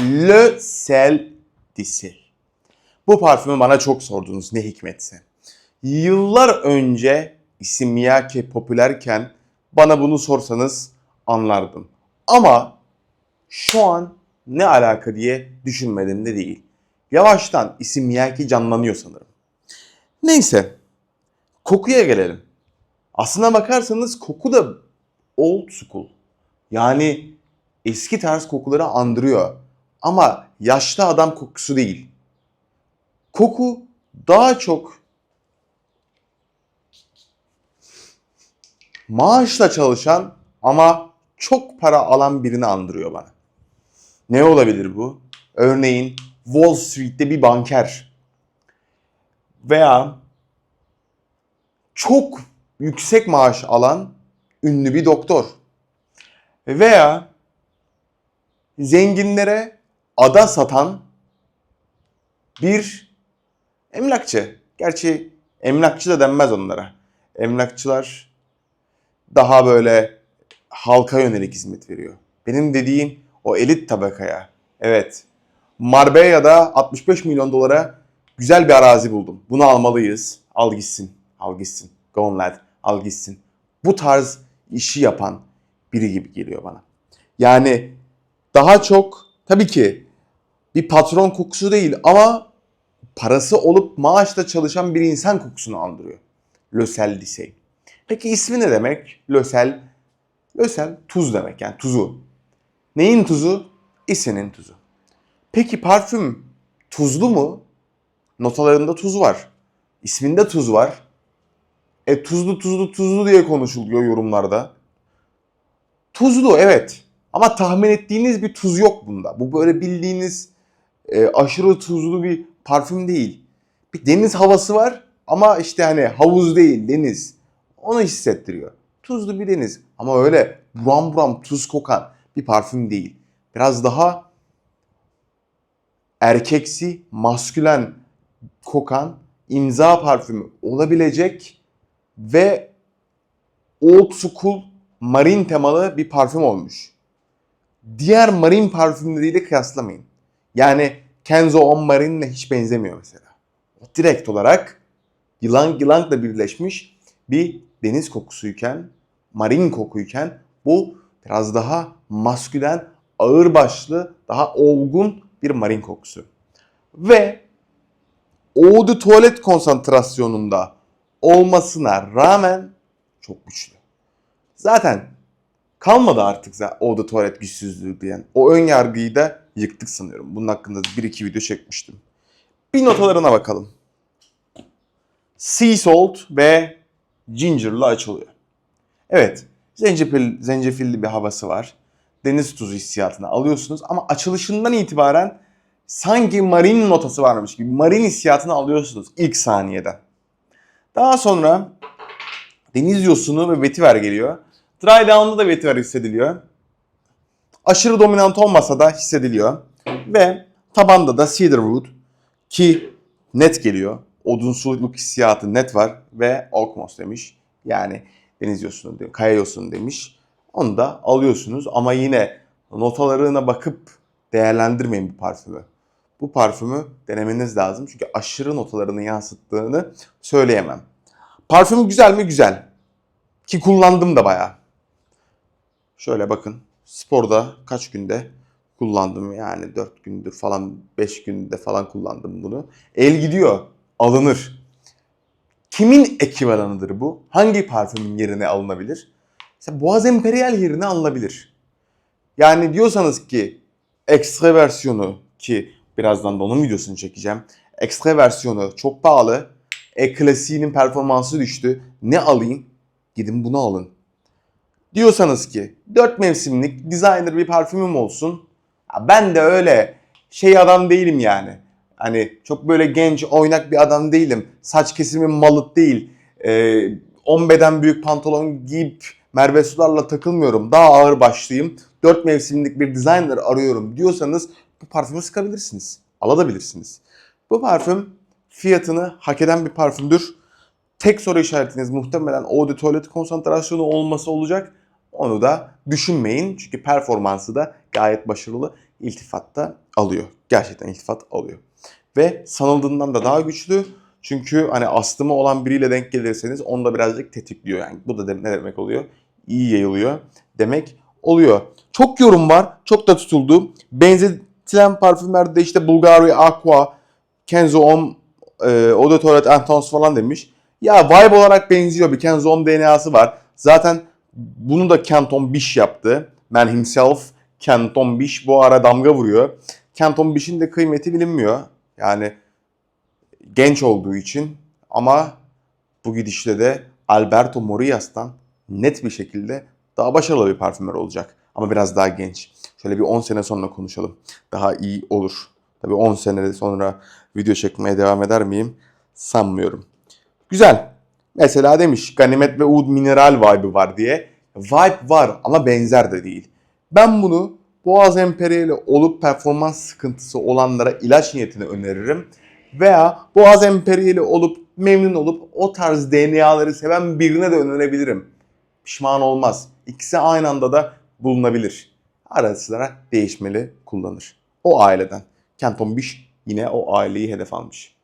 Le Sel Disi. Bu parfümü bana çok sordunuz ne hikmetse. Yıllar önce isim Miyake popülerken bana bunu sorsanız anlardım. Ama şu an ne alaka diye düşünmedim de değil. Yavaştan isim Miyake canlanıyor sanırım. Neyse. Kokuya gelelim. Aslına bakarsanız koku da old school. Yani eski tarz kokuları andırıyor. Ama yaşlı adam kokusu değil. Koku daha çok maaşla çalışan ama çok para alan birini andırıyor bana. Ne olabilir bu? Örneğin Wall Street'te bir banker veya çok yüksek maaş alan ünlü bir doktor veya zenginlere ada satan bir emlakçı. Gerçi emlakçı da denmez onlara. Emlakçılar daha böyle halka yönelik hizmet veriyor. Benim dediğim o elit tabakaya. Evet. Marbella'da 65 milyon dolara güzel bir arazi buldum. Bunu almalıyız. Al gitsin. Al gitsin. Go on lad. Al gitsin. Bu tarz işi yapan biri gibi geliyor bana. Yani daha çok tabii ki bir patron kokusu değil ama parası olup maaşla çalışan bir insan kokusunu andırıyor. Lösel Disey. Peki ismi ne demek? Lösel. Lösel tuz demek yani tuzu. Neyin tuzu? İsinin tuzu. Peki parfüm tuzlu mu? Notalarında tuz var. İsminde tuz var. E tuzlu tuzlu tuzlu diye konuşuluyor yorumlarda. Tuzlu evet. Ama tahmin ettiğiniz bir tuz yok bunda. Bu böyle bildiğiniz e, aşırı tuzlu bir parfüm değil. Bir deniz havası var ama işte hani havuz değil deniz. Onu hissettiriyor. Tuzlu bir deniz ama öyle buram buram tuz kokan bir parfüm değil. Biraz daha erkeksi, maskülen kokan imza parfümü olabilecek ve old school marin temalı bir parfüm olmuş. Diğer marin parfümleriyle kıyaslamayın. Yani Kenzo On Marine'le hiç benzemiyor mesela. O direkt olarak yılan yılankla birleşmiş bir deniz kokusuyken, marin kokuyken bu biraz daha maskülen, ağırbaşlı, daha olgun bir marin kokusu. Ve eau de tuvalet konsantrasyonunda olmasına rağmen çok güçlü. Zaten kalmadı artık zaten de tuvalet güçsüzlüğü diyen. O ön yargıyı da yıktık sanıyorum. Bunun hakkında bir iki video çekmiştim. Bir notalarına bakalım. Sea salt ve ginger'la açılıyor. Evet, zencefil, zencefilli bir havası var. Deniz tuzu hissiyatını alıyorsunuz ama açılışından itibaren sanki marin notası varmış gibi marin hissiyatını alıyorsunuz ilk saniyeden. Daha sonra deniz yosunu ve vetiver geliyor. Dry down'da da vetiver hissediliyor. Aşırı dominant olmasa da hissediliyor. Ve tabanda da cedarwood ki net geliyor. Odunsuluk hissiyatı net var ve oak moss demiş. Yani deniz yosunu, kaya yosunu demiş. Onu da alıyorsunuz ama yine notalarına bakıp değerlendirmeyin bu parfümü. Bu parfümü denemeniz lazım çünkü aşırı notalarını yansıttığını söyleyemem. Parfüm güzel mi? Güzel. Ki kullandım da bayağı. Şöyle bakın. Sporda kaç günde kullandım yani 4 gündür falan 5 günde falan kullandım bunu. El gidiyor. Alınır. Kimin ekvivalanıdır bu? Hangi parfümün yerine alınabilir? Mesela Boğaz Imperial yerine alınabilir. Yani diyorsanız ki ekstra versiyonu ki birazdan da onun videosunu çekeceğim. Ekstra versiyonu çok pahalı. E klasiğinin performansı düştü. Ne alayım? Gidin bunu alın. Diyorsanız ki 4 mevsimlik designer bir parfümüm olsun. Ben de öyle şey adam değilim yani. Hani çok böyle genç oynak bir adam değilim. Saç kesimim malıt değil. Ee, 10 beden büyük pantolon giyip Merve Sular'la takılmıyorum. Daha ağır başlıyım. 4 mevsimlik bir designer arıyorum diyorsanız bu parfümü sıkabilirsiniz. Alabilirsiniz. Bu parfüm fiyatını hak eden bir parfümdür. Tek soru işaretiniz muhtemelen eau de tuvalet konsantrasyonu olması olacak. Onu da düşünmeyin çünkü performansı da gayet başarılı. iltifat da alıyor. Gerçekten iltifat alıyor. Ve sanıldığından da daha güçlü. Çünkü hani astımı olan biriyle denk gelirseniz onu da birazcık tetikliyor yani. Bu da ne demek oluyor? İyi yayılıyor demek oluyor. Çok yorum var. Çok da tutuldu. Benzetilen parfümlerde işte Bulgari Aqua, Kenzo Homme, e, Eau de Toilette Intense falan demiş. Ya vibe olarak benziyor. Bir Kenzo Homme DNA'sı var. Zaten bunu da Canton Bish yaptı. Man himself Canton Bish bu ara damga vuruyor. Canton Bish'in de kıymeti bilinmiyor. Yani genç olduğu için ama bu gidişle de Alberto Morillas'tan net bir şekilde daha başarılı bir parfümer olacak. Ama biraz daha genç. Şöyle bir 10 sene sonra konuşalım. Daha iyi olur. Tabii 10 sene sonra video çekmeye devam eder miyim? Sanmıyorum. Güzel. Mesela demiş ganimet ve ud mineral vibe'ı var diye. Vibe var ama benzer de değil. Ben bunu Boğaz Emperyali olup performans sıkıntısı olanlara ilaç niyetine öneririm. Veya Boğaz Emperyali olup memnun olup o tarz DNA'ları seven birine de önerebilirim. Pişman olmaz. İkisi aynı anda da bulunabilir. Ara sıra değişmeli kullanır. O aileden. Canton Bish yine o aileyi hedef almış.